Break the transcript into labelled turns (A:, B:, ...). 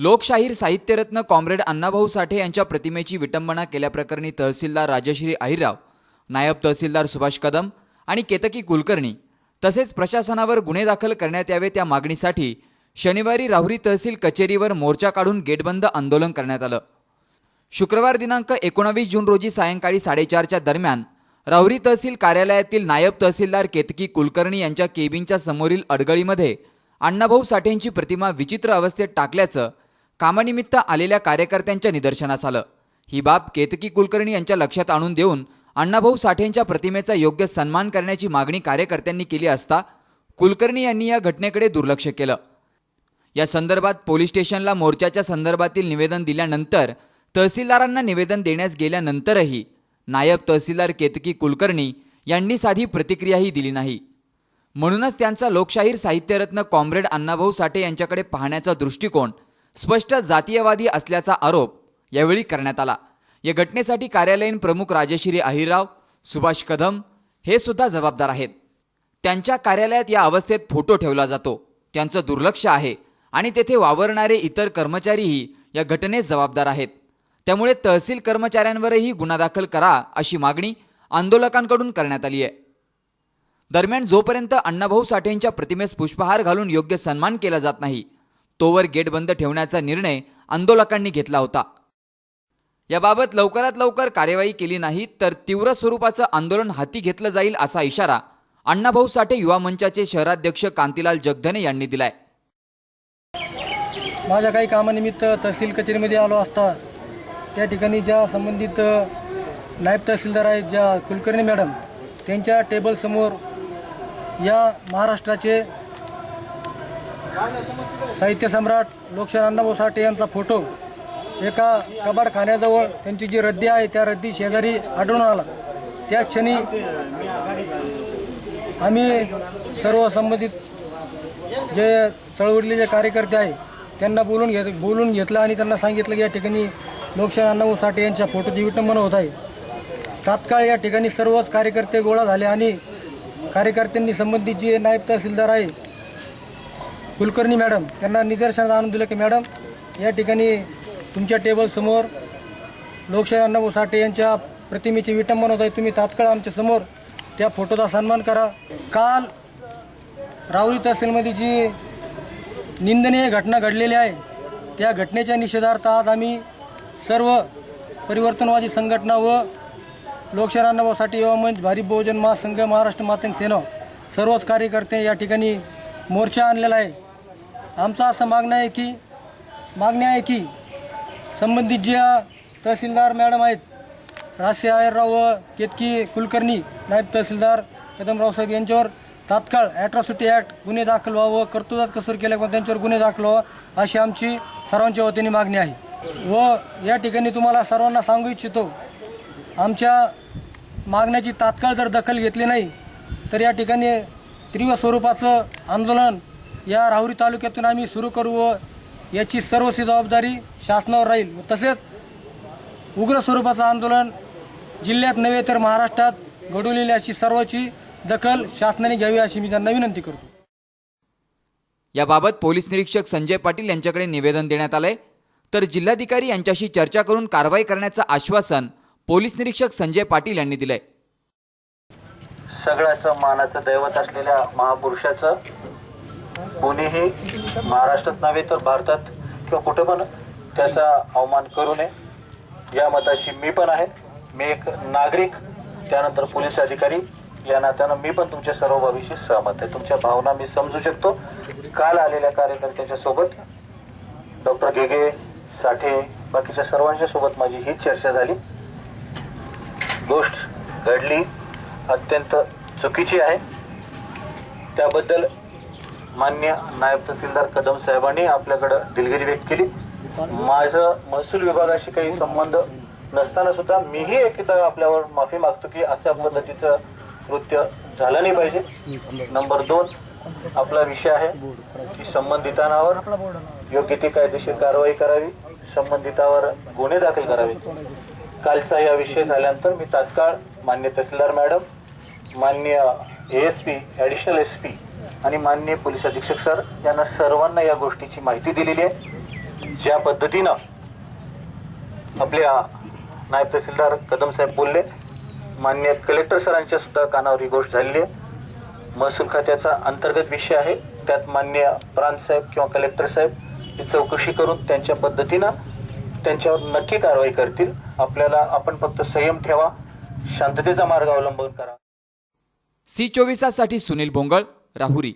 A: लोकशाहीर साहित्यरत्न कॉम्रेड अण्णाभाऊ साठे यांच्या प्रतिमेची विटंबना केल्याप्रकरणी तहसीलदार राजश्री अहिरराव नायब तहसीलदार सुभाष कदम आणि केतकी कुलकर्णी तसेच प्रशासनावर गुन्हे दाखल करण्यात यावे त्या मागणीसाठी शनिवारी राहुरी तहसील कचेरीवर मोर्चा काढून गेटबंद आंदोलन करण्यात आलं. शुक्रवार दिनांक एकोणावीस जून रोजी सायंकाळी साडेचारच्या दरम्यान राहुरी तहसील कार्यालयातील नायब तहसीलदार केतकी कुलकर्णी यांच्या केबिनच्या समोरील अडगळीमध्ये अण्णाभाऊ साठेंची प्रतिमा विचित्र अवस्थेत टाकल्याचं कामानिमित्त आलेल्या कार्यकर्त्यांच्या निदर्शनास आलं. ही बाब केतकी कुलकर्णी यांच्या लक्षात आणून देऊन अण्णाभाऊ साठेंच्या प्रतिमेचा योग्य सन्मान करण्याची मागणी कार्यकर्त्यांनी केली असता कुलकर्णी यांनी या घटनेकडे दुर्लक्ष केलं. या संदर्भात पोलीस स्टेशनला मोर्चाच्या संदर्भातील निवेदन दिल्यानंतर तहसीलदारांना निवेदन देण्यास गेल्यानंतरही नायब तहसीलदार केतकी कुलकर्णी यांनी साधी प्रतिक्रियाही दिली नाही. म्हणूनच त्यांचा लोकशाहीर साहित्यरत्न कॉम्रेड अण्णाभाऊ साठे यांच्याकडे पाहण्याचा दृष्टिकोन स्पष्ट जातीयवादी असल्याचा आरोप यावेळी करण्यात आला. या घटनेसाठी कार्यालयीन प्रमुख राजश्री अहिरराव सुभाष कदम हे सुद्धा जबाबदार आहेत. त्यांच्या कार्यालयात या अवस्थेत फोटो ठेवला जातो. त्यांचं दुर्लक्ष आहे आणि तेथे वावरणारे इतर कर्मचारीही या घटनेस जबाबदार आहेत. त्यामुळे तहसील कर्मचाऱ्यांवरही गुन्हा दाखल करा अशी मागणी आंदोलकांकडून करण्यात आली आहे. दरम्यान जोपर्यंत अण्णाभाऊ साठेंच्या प्रतिमेस पुष्पहार घालून योग्य सन्मान केला जात नाही तोवर गेट बंद ठेवण्याचा निर्णय आंदोलकांनी घेतला होता. याबाबत लवकरात लवकर कार्यवाही केली नाही तर तीव्र स्वरूपाचं आंदोलन हाती घेतलं जाईल असा इशारा अण्णाभाऊ साठे युवा मंचाचे शहराध्यक्ष कांतीलाल जगधने यांनी दिलाय.
B: माझ्या काही कामानिमित्त तहसील कचेरीमध्ये आलो असता त्या ठिकाणी ज्या संबंधित नायब तहसीलदार आहेत ज्या कुलकर्णी मॅडम त्यांच्या टेबलसमोर या महाराष्ट्राचे साहित्य सम्राट लोकशाहीर अण्णाभाऊ साठे यांचा फोटो एका कबाडखान्याजवळ त्यांची जी रद्दी आहे त्या रद्दी शेजारी आढळून आला. त्या क्षणी आम्ही सर्व संबंधित जे चळवळीले जे कार्यकर्ते आहे त्यांना बोलून घेत बोलून घेतलं आणि त्यांना सांगितलं की या ठिकाणी लोकशाही अण्णाभाऊ साठे यांच्या फोटोची विटंबना होत आहे. तात्काळ या ठिकाणी सर्वच कार्यकर्ते गोळा झाले आणि कार्यकर्त्यांनी संबंधित जे नायब तहसीलदार आहे कुलकर्णी मॅडम त्यांना निदर्शनात आणून दिलं की मॅडम या ठिकाणी तुमच्या टेबलसमोर लोकशाही अण्णाभाऊ साठे यांच्या प्रतिमेची विटंबन होत आहे. तुम्ही तात्काळ आमच्यासमोर त्या फोटोचा सन्मान करा. काल रावरी तहसीलमध्ये जी निंदनीय घटना घडलेली आहे त्या घटनेच्या निषेधार्थ आज आम्ही सर्व परिवर्तनवादी संघटना व लोकशाही अण्णाभाऊसाठी युवा मंच भारी बहुजन महासंघ महाराष्ट्र मातंग सेना सर्वच कार्यकर्ते या ठिकाणी मोर्चा आणलेला आहे. आमचं असं मागणं आहे की मागणी आहे की संबंधित ज्या तहसीलदार मॅडम आहेत राशे आयरराव व केतकी कुलकर्णी नायब तहसीलदार कदमराव साहेब यांच्यावर तात्काळ ॲट्रॉसिटी ॲक्ट गुन्हे दाखल व्हावं कर्तृत्वात कसूर केल्यामुळे त्यांच्यावर गुन्हे दाखल व्हावं अशी आमची सर्वांच्या वतीने मागणी आहे. व या ठिकाणी तुम्हाला सर्वांना सांगू इच्छितो आमच्या मागण्याची तात्काळ जर दखल घेतली नाही तर या ठिकाणी तीव्र स्वरूपाचं आंदोलन या राहुरी तालुक्यातून आम्ही सुरू करू व याची सर्वस्वी जबाबदारी शासनावर राहील. तसेच उग्र स्वरूपाचं आंदोलन जिल्ह्यात नव्हे तर महाराष्ट्रात घडवलेली अशी सर्वची दखल शासनाने घ्यावी अशी मी त्यांना विनंती करतो.
A: याबाबत पोलीस निरीक्षक संजय पाटील यांच्याकडे निवेदन देण्यात आलंय. तर जिल्हाधिकारी यांच्याशी चर्चा करून कारवाई करण्याचं आश्वासन पोलीस निरीक्षक संजय पाटील यांनी दिलंय.
C: सगळ्याचं मानाचं दैवत असलेल्या महापुरुषाचं कोणीही महाराष्ट्रात नव्हे तर भारतात किंवा कुठं पण त्याचा अवमान करू नये. या मताशी मी पण आहे. मी एक नागरिक त्यानंतर पोलीस अधिकारी. या नात्यानं मी पण तुमच्या सर्व बाबीशी सहमत आहे. तुमच्या भावना मी समजू शकतो. काल आलेल्या कार्यकर्त्यांच्या सोबत डॉक्टर घेगे साठे बाकीच्या सर्वांच्या सोबत माझी हीच चर्चा झाली. गोष्ट घडली. अत्यंत चुकीची आहे. त्याबद्दल मान्य नायब तहसीलदार कदम साहेबांनी आपल्याकडं दिलगिरी व्यक्त केली. माझं महसूल विभागाशी काही संबंध नसताना सुद्धा मीही एकदा आपल्यावर माफी मागतो की अशा पद्धतीचं कृत्य झालं नाही पाहिजे. नंबर दोन आपला विषय आहे की संबंधितांवर योग्य ती कायदेशीर कारवाई करावी संबंधितावर गुन्हे दाखल करावे. कालचा या विषय झाल्यानंतर मी तात्काळ मान्य तहसीलदार मॅडम मान्य S P additional S P आणि मान्य पोलीस अधीक्षक सर यांना सर्वांना या गोष्टीची माहिती दिलेली आहे. ज्या पद्धतीनं आपल्या नायब तहसीलदार कदम साहेब बोलले मान्य कलेक्टर सरांच्या सुद्धा कानावर ही गोष्ट झालेली आहे. महसूल खात्याचा अंतर्गत विषय आहे. त्यात मान्य प्रांत साहेब किंवा कलेक्टर साहेब ही चौकशी करून त्यांच्या पद्धतीनं त्यांच्यावर नक्की कारवाई करतील. आपल्याला आपण फक्त संयम ठेवा. शांततेचा मार्ग अवलंबून करा.
A: सी चोवीसासाठी सुनील भोंगळ राहुरी.